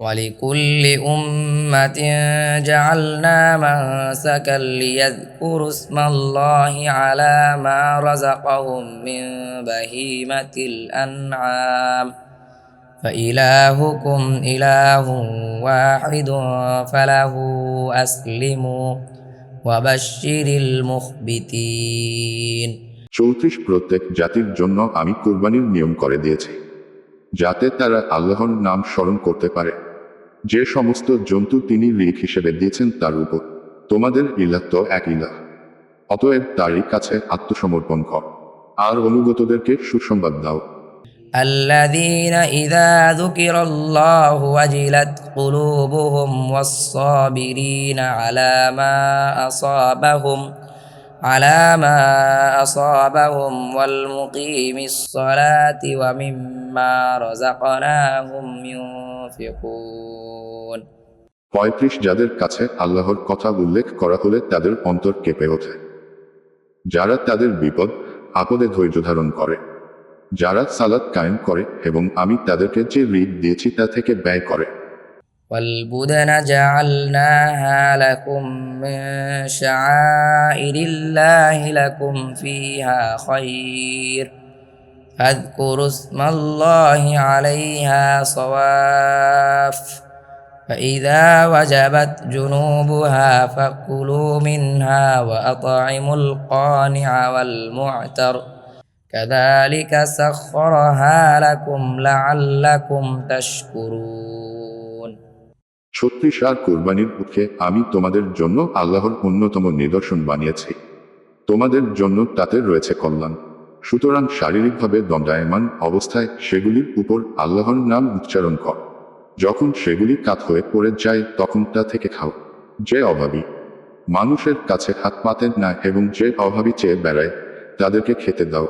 ولكل أمة جعلنا منسكا ليذكروا اسم الله على ما رزقهم من بهيمة الأنعام فإلهكم إله واحد فله أسلموا وبشر المخبتين চৌত্রিশ প্রত্যেক জাতির জন্য আমি কুরবানির নিয়ম করে দিয়েছি যাতে তারা আল্লাহর নাম স্মরণ করতে পারে যে সমস্ত জন্তু তিনি রিক হিসেবে দিয়েছেন তার উপর তোমাদের ইলাহ তো এক ইলাহ অতএব তারই কাছে আত্মসমর্পণ কর আর অনুগতদেরকে সুসংবাদ দাও الذين إذا ذكر الله وجلت قلوبهم والصابرين على ما أصابهم على ما أصابهم والمقيم الصلاة ومما رزقناهم ينفقون পঁয়ত্রিশ যাদের কাছে আল্লাহর কথা উল্লেখ করা হলে তাদের অন্তর কেঁপে ওঠে যারা তাদের বিপদ আপদে ধৈর্য ধারণ করে যারা সালাদ কায়েম করে এবং আমি তাদেরকে যে ঋণ দিয়েছি তা থেকে ব্যয় করে والبدن جعلناها لكم من شعائر الله لكم فيها خير. فاذكروا اسم الله عليها صواف. فإذا وجبت جنوبها فكلوا منها وأطعموا القانع والمعتر. كذلك سخرها لكم لعلكم تشكرون. ছত্রিশ আর কোরবানির পক্ষে আমি তোমাদের জন্য আল্লাহর অন্যতম নিদর্শন বানিয়েছি। তোমাদের জন্য তাতে রয়েছে কল্যাণ। সুতরাং শারীরিকভাবে দণ্ডায়মান অবস্থায় সেগুলির উপর আল্লাহর নাম উচ্চারণ কর। যখন সেগুলি কাত হয়ে পড়ে যায়, তখন তা থেকে খাও। যে অভাবী মানুষের কাছে হাত পাতেন না এবং যে অভাবী চেয়ে বেড়ায়, তাদেরকে খেতে দাও।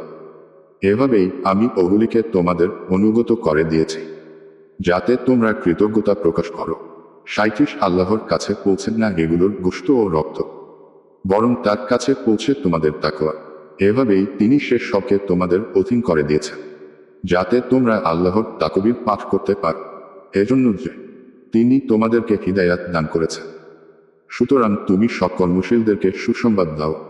এভাবেই আমি ওগুলিকে তোমাদের অনুগত করে দিয়েছি, যাতে তোমরা কৃতজ্ঞতা প্রকাশ করো। সাঁত্রিশ আল্লাহর কাছে পৌঁছেন না এগুলোর গোষ্ঠ ও রক্ত। বরং তার কাছে পৌঁছে তোমাদের তাকওয়া। এভাবেই তিনি সে সবকে তোমাদের অধীন করে দিয়েছেন, যাতে তোমরা আল্লাহর তাকবির পাঠ করতে পার। এজন্য যে তিনি তোমাদেরকে হৃদায়াত দান করেছেন। সুতরাং তুমি সব কর্মশীলদেরকে সুসংবাদ দাও।